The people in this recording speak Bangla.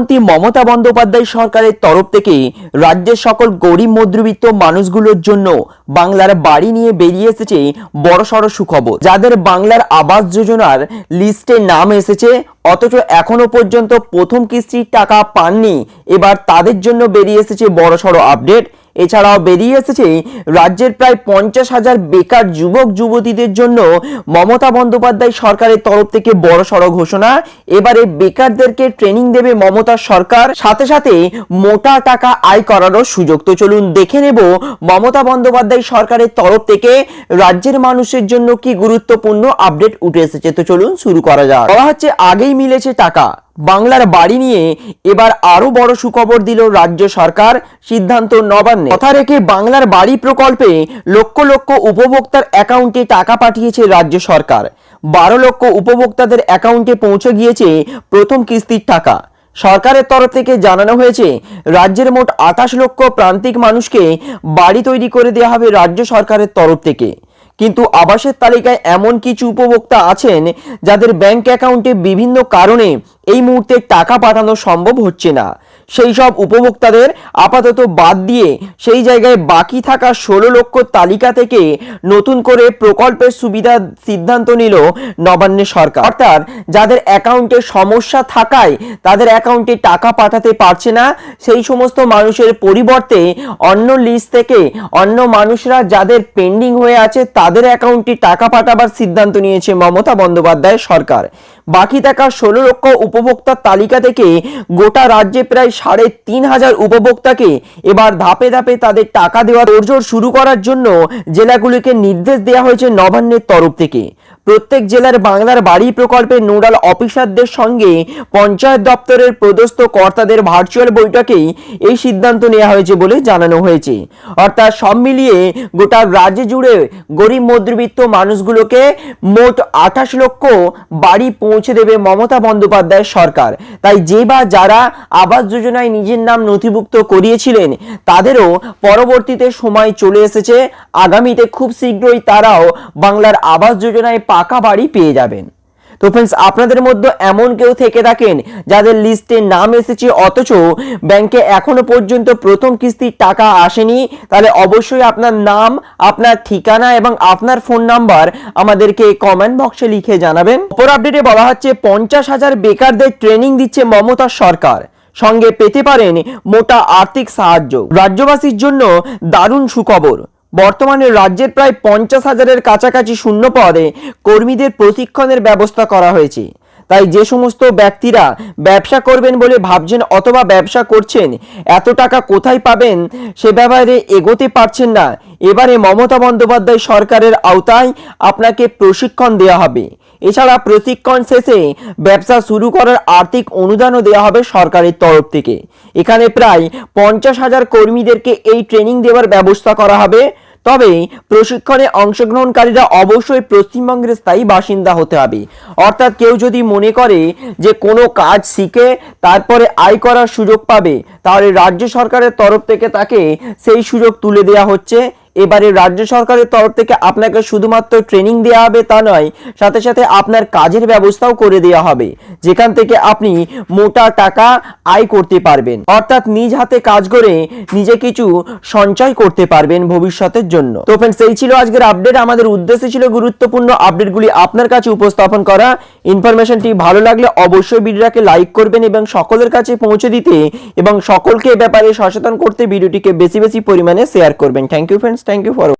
মুখ্যমন্ত্রী মমতা বন্দ্যোপাধ্যায় সরকারের তরফ থেকে রাজ্যের সকল গরিব, মধ্যবিত্ত মানুষগুলোর জন্য বাংলার বাড়ি নিয়ে বেরিয়ে এসেছে বড়সড় সুখবর। যাদের বাংলার আবাস যোজনার লিস্টে নাম এসেছে, অথচ এখনও পর্যন্ত প্রথম কিস্তির টাকা পাননি, এবার তাদের জন্য বেরিয়ে এসেছে বড়সড় আপডেট। এছাড়াও বেরিয়ে এসেছে রাজ্যের প্রায় পঞ্চাশ হাজার বেকার যুবক যুবতীদের জন্য মমতা বন্দ্যোপাধ্যায় সরকারের তরফ থেকে বড়সড় ঘোষণা। এবারে বেকারদেরকে ট্রেনিং দেবে মমতা সরকার। সাথে সাথে মোটা টাকা আয় করারও সুযোগ। তো চলুন দেখে নেব মমতা বন্দ্যোপাধ্যায় সরকারের তরফ থেকে রাজ্যের মানুষের জন্য কি গুরুত্বপূর্ণ আপডেট উঠে এসেছে। তো চলুন শুরু করা যাক। বলা হচ্ছে আগেই মিলেছে টাকা। বাংলার বাড়ি নিয়ে এবার আরও বড় সুখবর দিল রাজ্য সরকার, সিদ্ধান্ত নবান্নে। কথা রেখে বাংলার বাড়ি প্রকল্পে লক্ষ লক্ষ উপভোক্তার অ্যাকাউন্টে টাকা পাঠিয়েছে রাজ্য সরকার। বারো লক্ষ উপভোক্তাদের অ্যাকাউন্টে পৌঁছে গিয়েছে প্রথম কিস্তির টাকা। সরকারের তরফ থেকে জানানো হয়েছে, রাজ্যের মোট আঠাশ লক্ষ প্রান্তিক মানুষকে বাড়ি তৈরি করে দেওয়া হবে রাজ্য সরকারের তরফ থেকে। কিন্তু আবাসের তালিকায় এমন কিছু উপভোক্তা আছেন যাদের ব্যাংক অ্যাকাউন্টে বিভিন্ন কারণে এই মুহূর্তে টাকা পাঠানো সম্ভব হচ্ছে না। সেই সব উপভোক্তাদের আপাতত বাদ দিয়ে সেই জায়গায় বাকি থাকা ষোলো লক্ষ তালিকা থেকে নতুন করে প্রকল্পের সুবিধা সিদ্ধান্ত নিল নবান্নে সরকার। অর্থাৎ যাদের অ্যাকাউন্টে সমস্যা থাকায় তাদের অ্যাকাউন্টে টাকা পাঠাতে পারছে না, সেই সমস্ত মানুষের পরিবর্তে অন্য লিস্ট থেকে অন্য মানুষরা যাদের পেন্ডিং হয়ে আছে তাদের অ্যাকাউন্টে টাকা পাঠাবার সিদ্ধান্ত নিয়েছে মমতা বন্দ্যোপাধ্যায় সরকার। বাকি থাকা ষোলো লক্ষ উপভোক্তার তালিকা থেকে গোটা রাজ্যে প্রায় সাড়ে তিন হাজার উপভোক্তাকে এবার ধাপে ধাপে তাদের টাকা দেওয়ার তোড়জোড় শুরু করার জন্য জেলাগুলিকে নির্দেশ দেওয়া হয়েছে নবান্নের তরফ থেকে। প্রত্যেক জেলার বাংলার বাড়ি প্রকল্পের নোডাল অফিসারদের সঙ্গে পঞ্চায়েত দপ্তরের প্রদস্ত কর্তাদের ভার্চুয়াল বৈঠকেই এই সিদ্ধান্ত নেওয়া হয়েছে বলে জানানো হয়েছে। অর্থাৎ সব মিলিয়ে গোটা রাজ্য জুড়ে গরিব, মধ্যবিত্ত মানুষগুলোকে মোট আঠাশ লক্ষ বাড়ি পৌঁছে দেবে মমতা বন্দ্যোপাধ্যায় সরকার। তাই যে বা যারা আবাস যোজনায় নিজের নাম নথিভুক্ত করিয়েছিলেন, তাদেরও পরবর্তীতে সময় চলে এসেছে। আগামীতে খুব শীঘ্রই তারাও বাংলার আবাস যোজনায় পাকা বাড়ি পেয়ে যাবেন। তো ফ্রেন্ডস আপনাদের মধ্যে এমন কেউ থেকে থাকেন যাদের লিস্টে নাম এসেছে, অথচ ব্যাংকে এখনও পর্যন্ত প্রথম কিস্তির টাকা আসেনি। তাহলে অবশ্যই আপনার নাম, আপনার ঠিকানা এবং আপনার ফোন নাম্বার আমাদেরকে কমেন্ট বক্সে লিখে জানাবেন। অপর আপডেটে বলা হচ্ছে, পঞ্চাশ হাজার বেকারদের ট্রেনিং দিচ্ছে মমতা সরকার। সঙ্গে পেতে পারেন মোটা আর্থিক সাহায্য। রাজ্যবাসীর জন্য দারুণ সুখবর। বর্তমানে রাজ্যের প্রায় পঞ্চাশ হাজারের কাছাকাছি শূন্য পদে কর্মীদের প্রশিক্ষণের ব্যবস্থা করা হয়েছে। তাই যে সমস্ত ব্যক্তিরা ব্যবসা করবেন বলে ভাবছেন অথবা ব্যবসা করছেন, এত টাকা কোথায় পাবেন সে ব্যাপারে এগোতে পারছেন না। এবারে মমতা বন্দ্যোপাধ্যায় সরকারের আওতায় আপনাকে প্রশিক্ষণ দেওয়া হবে। এছাড়া প্রশিক্ষণ শেষে ব্যবসা শুরু করার আর্থিক অনুদানও দেওয়া হবে সরকারের তরফ থেকে। এখানে প্রায় পঞ্চাশ হাজার কর্মীদেরকে এই ট্রেনিং দেওয়ার ব্যবস্থা করা হবে। তবে প্রশিক্ষণে অংশগ্রহণকারীরা অবশ্যই পশ্চিমবঙ্গের স্থায়ী বাসিন্দা হতে হবে। অর্থাৎ কেউ যদি মনে করে যে কোনো কাজ শিখে, তারপরে আয় করার সুযোগ পাবে, তাহলে রাজ্য সরকারের তরফ থেকে তাকে সেই সুযোগ তুলে দেওয়া হচ্ছে। এবারে রাজ্য সরকারের তরফ থেকে আপনাকে শুধুমাত্র ট্রেনিং দেওয়া হবে তা নয়, সাথে সাথে আপনার কাজের ব্যবস্থাও করে দেওয়া হবে, যেখান থেকে আপনি মোটা টাকা আয় করতে পারবেন। অর্থাৎ নিজ হাতে কাজ করে নিজে কিছু সঞ্চয় করতে পারবেন ভবিষ্যতের জন্য। তো ফ্রেন্ডস এই ছিল আজকের আপডেট আমাদের উদ্দেশ্য ছিল গুরুত্বপূর্ণ আপডেটগুলি আপনার কাছে উপস্থাপন করা। ইনফরমেশনটি ভালো লাগলে অবশ্যই ভিডিওটাকে লাইক করবেন এবং সকলের কাছে পৌঁছে দিতে এবং সকলকে ব্যাপারে সচেতন করতে ভিডিওটিকে বেশি বেশি পরিমাণে শেয়ার করবেন। Thank you friends thank you for